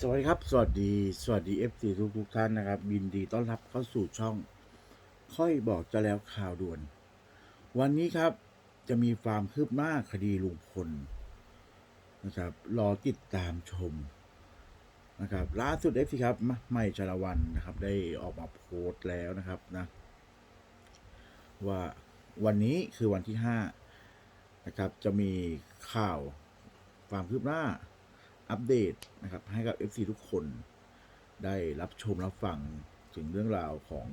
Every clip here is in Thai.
สวัสดีครับ สวัสดี สวัสดี FC ทุกทุกท่านนะครับยินดีต้อนรับเข้าสู่ช่อง ค่อยบอกจะแล้วข่าวด่วน วันนี้ครับจะมีความคืบหน้าคดีลุงพลนะครับ รอติดตามชมนะครับล่าสุด FC ครับมใหม่ชาละวันนะครับ ได้ออกมาโพสต์แล้วนะครับนะว่าวันนี้คือวันที่ห้านะครับ จะมีข่าวความคืบหน้า อัปเดตนะครับให้กับ FC ทุกคนได้รับชมรับฟังถึงเรื่องราวของ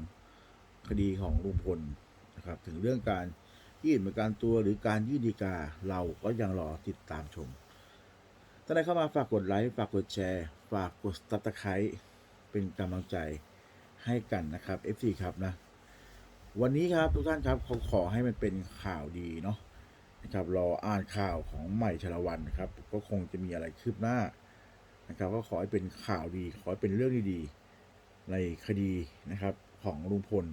คดีของลุงพลนะครับ ถึงเรื่องการยื่นประกันตัวหรือการยื่นดีกาเราก็ยังรอติดตามชมท่านใดเข้ามาฝากกดไลค์ฝากกดแชร์ ฝากกดซับสไครต์เป็นกำลังใจให้กันนะครับ FC ครับนะ วันนี้ครับทุกท่านครับขาขอให้มันเป็นข่าวดีเนาะ นะครับรออ่านข่าวของใหม่ชลวันนะครับ ก็คงจะมีอะไรคืบหน้านะครับ ก็ขอให้เป็นข่าวดี ขอให้เป็นเรื่องดีๆในคดีนะครับของลุงพล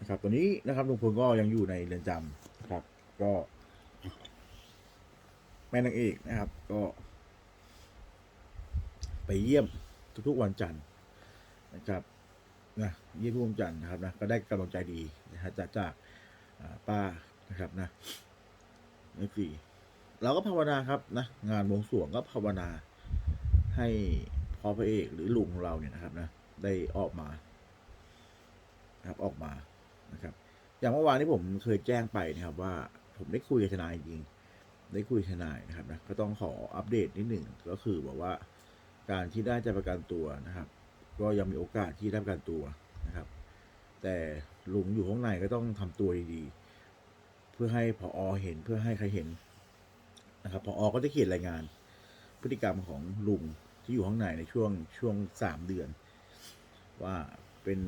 นะครับตอนนี้นะครับลุงพลก็ยังอยู่ในเรือนจำนะครับ ก็ แม่นางเอกนะครับ ก็ ไปเยี่ยมทุกๆวันจันทร์นะครับนะเยี่ยมทุกวันจันทร์นะครับนะก็ได้กำลังใจดีนะฮะจากจากป้านะครับนะ นี่สี่เราก็ภาวนาครับนะงานวงสวงก็ภาวนา ให้พ่อพระเอกหรือลุงของเราเนี่ยนะครับนะได้ออกมาครับออกมานะครับ อย่างเมื่อวานนี้ผมเคยแจ้งไปนะครับ ว่าผมได้คุยกับทนายจริง ได้คุยทนายนะครับนะก็ต้องขออัปเดตนิดหนึ่งก็คือบอกว่าการที่ได้จะประกันตัวนะครับ ก็ยังมีโอกาสที่ได้ประกันตัวนะครับ แต่ลุงอยู่ข้างในก็ต้องทำตัวดีๆ เพื่อให้พออเห็นเพื่อให้ใครเห็นนะครับพออก็จะเขียนรายงาน พฤติกรรมของลุงที่อยู่ข้างในในช่วงช่วงสามเดือน ว่าเป็น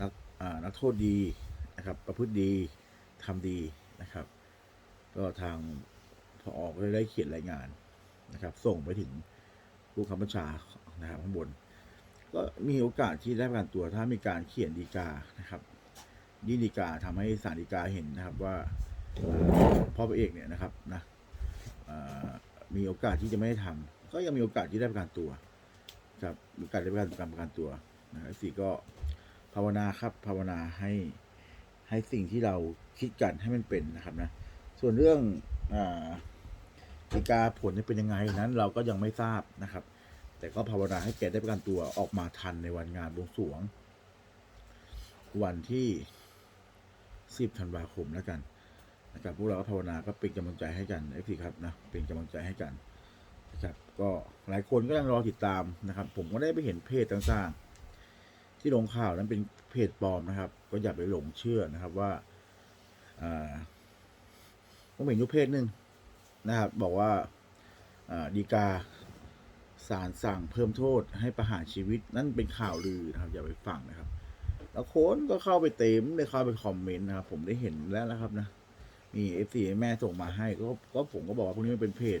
นักอ่านักโทษดีนะครับ ประพฤติดีทำดีนะครับ ก็ทางพออก็ได้เขียนรายงานนะครับ ส่งไปถึงผู้คำบัญชานะครับข้างบน ก็มีโอกาสที่ได้ประกันตัวถ้ามีการเขียนดีกานะครับ ยื่นดีกาทำให้ศาลฎีกาเห็นนะครับว่าพ่อพระเอกเนี่ยนะครับนะมีโอกาสที่จะไม่ได้ทำก็ยังมีโอกาสที่ได้ประกันตัวครับมีโอกาสได้ประกันประกันตัวนะสี่ก็ภาวนาครับภาวนาให้ให้สิ่งที่เราคิดกันให้มันเป็นนะครับนะส่วนเรื่องฎีกาผลจะเป็นยังไงนั้น เราก็ยังไม่ทราบนะครับ แต่ก็ภาวนาให้แกได้ประกันตัวออกมาทันในวันงานบวงสรวง วันที่ สิบธันวาคมแล้วกันนะครับพวกเราก็ภาวนาก็เป็นกำลังใจให้กันไอ้พี่ครับนะเป็นกำลังใจให้กันนะครับก็หลายคนก็ยังรอติดตามนะครับ ผมก็ได้ไปเห็นเพจต่างๆ ที่ลงข่าวนั้นเป็นเพจปลอมนะครับ ก็อย่าไปหลงเชื่อนะครับว่าอ่าผมเห็นยู่เพจหนึ่งนะครับ บอกว่าอ่าดีกาศาลสั่งเพิ่มโทษให้ประหารชีวิตนั่นเป็นข่าวลือนะครับ อย่าไปฟังนะครับ แล้วคนก็เข้าไปเต็มเลยเข้าไปคอมเมนต์นะครับผมได้เห็นแล้วนะครับนะมีเอฟซีแม่ส่งมาให้ก็ก็ผมก็บอกว่าพวกนี้มันเป็นเพจ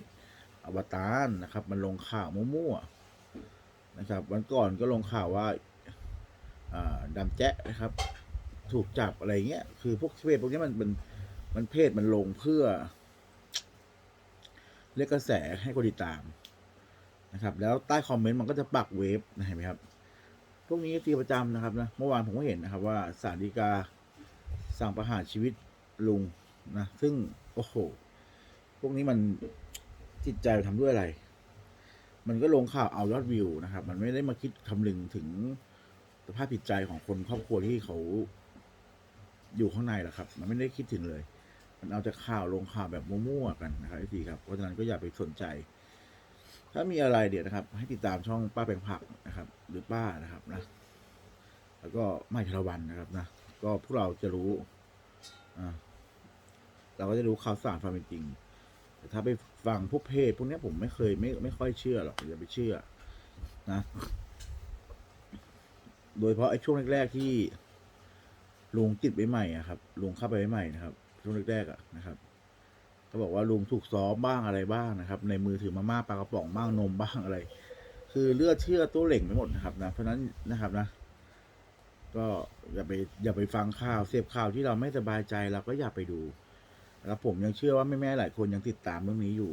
อวตารนะครับ มันลงข่าวมั่วๆนะครับ วันก่อนก็ลงข่าวว่าอ่าแจ๊ะนะครับ ถูกจับอะไรเงี้ยคือพวกเพจพวกนี้มันมันมันเพจมันลงเพื่อเรียกกระแสให้คนติดตามนะครับ แล้วใต้คอมเมนต์มันก็จะปักเวฟนะเห็นไหมครับ พวกนี้ตีประจำนะครับนะเมื่อวานผมก็เห็นนะครับ ว่าศาลฎีกาสั่งประหารชีวิตลุงนะซึ่งโอ้โหพวกนี้มันจิตใจมันทำด้วยอะไร มันก็ลงข่าวเอายอดวิวนะครับ มันไม่ได้มาคิดคำนึงถึงสภาพจิตใจของคนครอบครัวที่เขาอยู่ข้างในหรอกครับ มันไม่ได้คิดถึงเลย มันเอาแต่ข่าวลงข่าวแบบมั่วๆกันนะครับทีครับเพราะฉะนั้นก็อย่าไปสนใจ ถ้ามีอะไรเดี๋ยวนะครับ ให้ติดตามช่องป้าแปลงผักนะครับ หรือป้านะครับนะ แล้วก็ไม่ทรวันนะครับนะ ก็พวกเราจะรู้อ่าเราก็จะรู้ข่าวสารความเป็นจริง แต่ถ้าไปฟังพวกเพจพวกเนี้ยผมไม่เคยไม่ไม่ค่อยเชื่อหรอกอย่าไปเชื่อ นะ โดยเฉพาะไอ้ช่วงแรกๆที่ลุงติดไปใหม่อะครับลุงเข้าไปใหม่นะครับ ช่วงแรกๆอะนะครับ เขาบอกว่าลุงถูกซ้อมบ้างอะไรบ้างนะครับ ในมือถือมาม่าปลากระป๋องบ้างนมบ้างอะไร คือเลือดเชื่อตัวเหล่งไปหมดนะครับนะเพราะนั้นนะครับนะ ก็อย่าไปอย่าไปฟังข่าวเสพข่าวที่เราไม่สบายใจเราก็อย่าไปดูนะครับผมยังเชื่อว่าแม่ๆหลายคนยังติดตามเรื่องนี้อยู่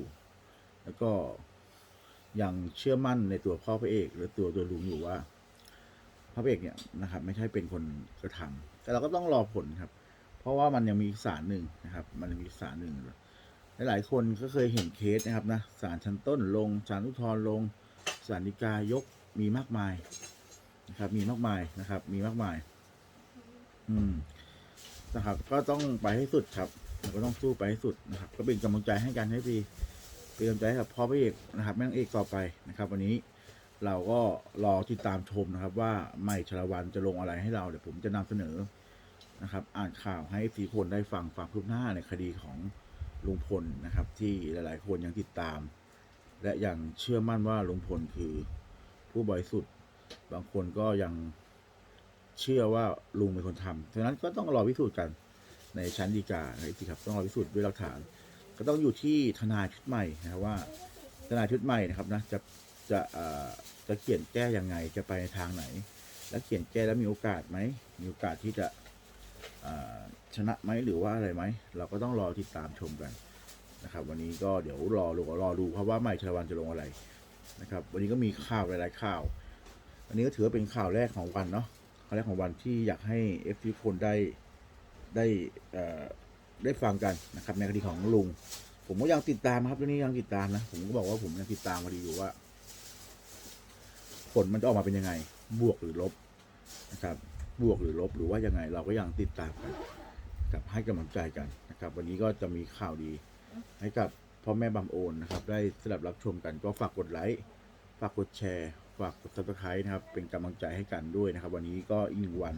แล้วก็ยังเชื่อมั่นในตัวพ่อพระเอกหรือตัวตัวลุงอยู่ว่าพระเอกเนี่ยนะครับ ไม่ใช่เป็นคนกระทำแต่เราก็ต้องรอผลครับ เพราะว่ามันยังมีอีกศาลหนึ่งนะครับ มันยังมีอีกศาลหนึ่ง หลาย ๆ คนก็เคยเห็นเคสนะครับนะศาลชั้นต้นลงศาลอุทธรณ์ลงศาลฎีกายกมีมากมายนะครับ มีมากมายนะครับ มีมากมาย อืมนะครับ ก็ต้องไปให้สุดครับก็ต้องสู้ไปให้สุดนะครับ ก็เป็นกำลังใจให้กันให้ดีเป็นกำลังใจให้กับพ่อพระเอกนะครับแม่นางเอกต่อไปนะครับ วันนี้เราก็รอติดตามชมนะครับ ว่าใหม่ชลวันจะลงอะไรให้เราเดี๋ยวผมจะนำเสนอนะครับ อ่านข่าวให้สีคนได้ฟังฟังคืบหน้าในคดีของ ลุงพลนะครับ ที่หลาย ๆ คนยังติดตาม และยังเชื่อมั่นว่าลุงพลคือผู้บริสุทธิ์บางคนก็ยังเชื่อว่าลุงเป็นคนทำฉะนั้นก็ต้องรอพิสูจน์กันในชั้นฎีกานะครับสิครับต้องรอพิสูจน์ด้วยหลักฐาน ก็ต้องอยู่ที่ทนายชุดใหม่นะครับว่าทนายชุดใหม่นะครับนะจะจะจะเขียนแก้ยังไงจะไปในทางไหน แล้วเขียนแก้แล้วมีโอกาสไหมมีโอกาสที่จะ ชนะไหมหรือว่าอะไรไหม เราก็ต้องรอติดตามชมกันนะครับ วันนี้ก็เดี๋ยวรอดูรอดูเพราะว่าใหม่ชลวันจะลงอะไรนะครับ วันนี้ก็มีข่าวหลาย ๆ ข่าว อันนี้ก็ถือว่าเป็นข่าวแรกของวันเนาะข่าวแรกของวันที่อยากให้เอฟซีคนได้ได้ได้ฟังกันนะครับในคดีของลุง ผมก็ยังติดตามครับเรื่องนี้ยังติดตามนะผมก็บอกว่าผมยังติดตามคดีอยู่ว่า ผลมันจะออกมาเป็นยังไง บวกหรือลบนะครับ บวกหรือลบหรือว่ายังไงเราก็ยังติดตามกันกับให้กำลังใจกันนะครับ วันนี้ก็จะมีข่าวดี ให้กับพ่อแม่บำโอนนะครับ ได้สลับรับชมกันก็ฝากกดไลค์ฝากกดแชร์ฝากกด subscribe นะครับเป็นกำลังใจให้กันด้วยนะครับ วันนี้ก็อีกหนึ่งวัน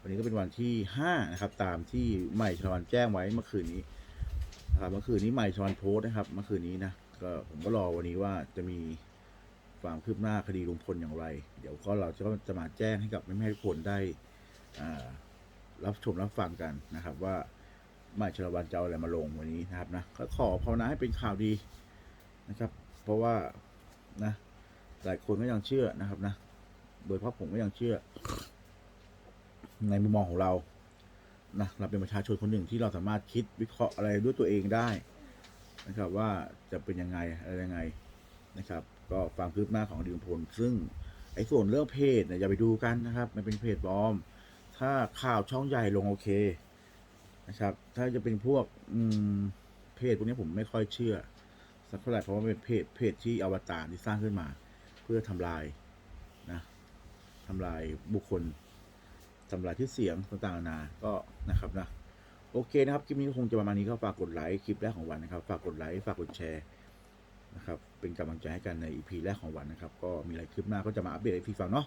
วันนี้ก็เป็นวันที่5นะครับตามที่ใหม่ชวันแจ้งไว้เมื่อคืนนี้นะครับเมื่อคืนนี้ใหม่ชวันโพสต์นะครับ เมื่อคืนนี้นะก็ผมก็รอวันนี้ว่าจะมี ความคืบหน้าคดีลุงพลอย่างไร เดี๋ยวก็เราจะจะมาแจ้งให้กับแม่ๆทุกคนได้รับชมรับฟังกันนะครับ ว่าหม่ชลวันจะเอาอะไรมาลงวันนี้นะครับนะก็ขอภาวนาให้เป็นข่าวดีนะครับ เพราะว่านะหลายคนก็ยังเชื่อนะครับนะ โดยเฉพาะผมก็ยังเชื่อ ในมุมมองของเรานะเราเป็นประชาชนคนหนึ่งที่เราสามารถคิดวิเคราะห์อะไรด้วยตัวเองได้นะครับ ว่าจะเป็นยังไงอะไรยังไงนะครับ ก็ความคืบหน้าของดีมพล ซึ่งไอ้ส่วนเรื่องเพจเนี่ยอย่าไปดูกันนะครับ มันเป็นเพจปลอม ถ้าข่าวช่องใหญ่ลงโอเคนะครับ ถ้าจะเป็นพวกอืมเพจพวกนี้ผมไม่ค่อยเชื่อ สักเท่าไหร่เพราะว่าเป็นเพจเพจที่อวตารที่สร้างขึ้นมา เพื่อทำลายนะทำลายบุคคลทำลายที่เสียงต่างๆนานาก็นะครับนะโอเคนะครับ คลิปนี้คงจะประมาณนี้ก็ฝากกดไลค์คลิปแรกของวันนะครับ ฝากกดไลค์ ฝากกดแชร์ นะครับเป็นกำลังใจให้กันในอีพีแรกของวันนะครับ ก็มีอะไรคลิปหน้าก็จะมาอัปเดตให้พี่ฟังเนาะ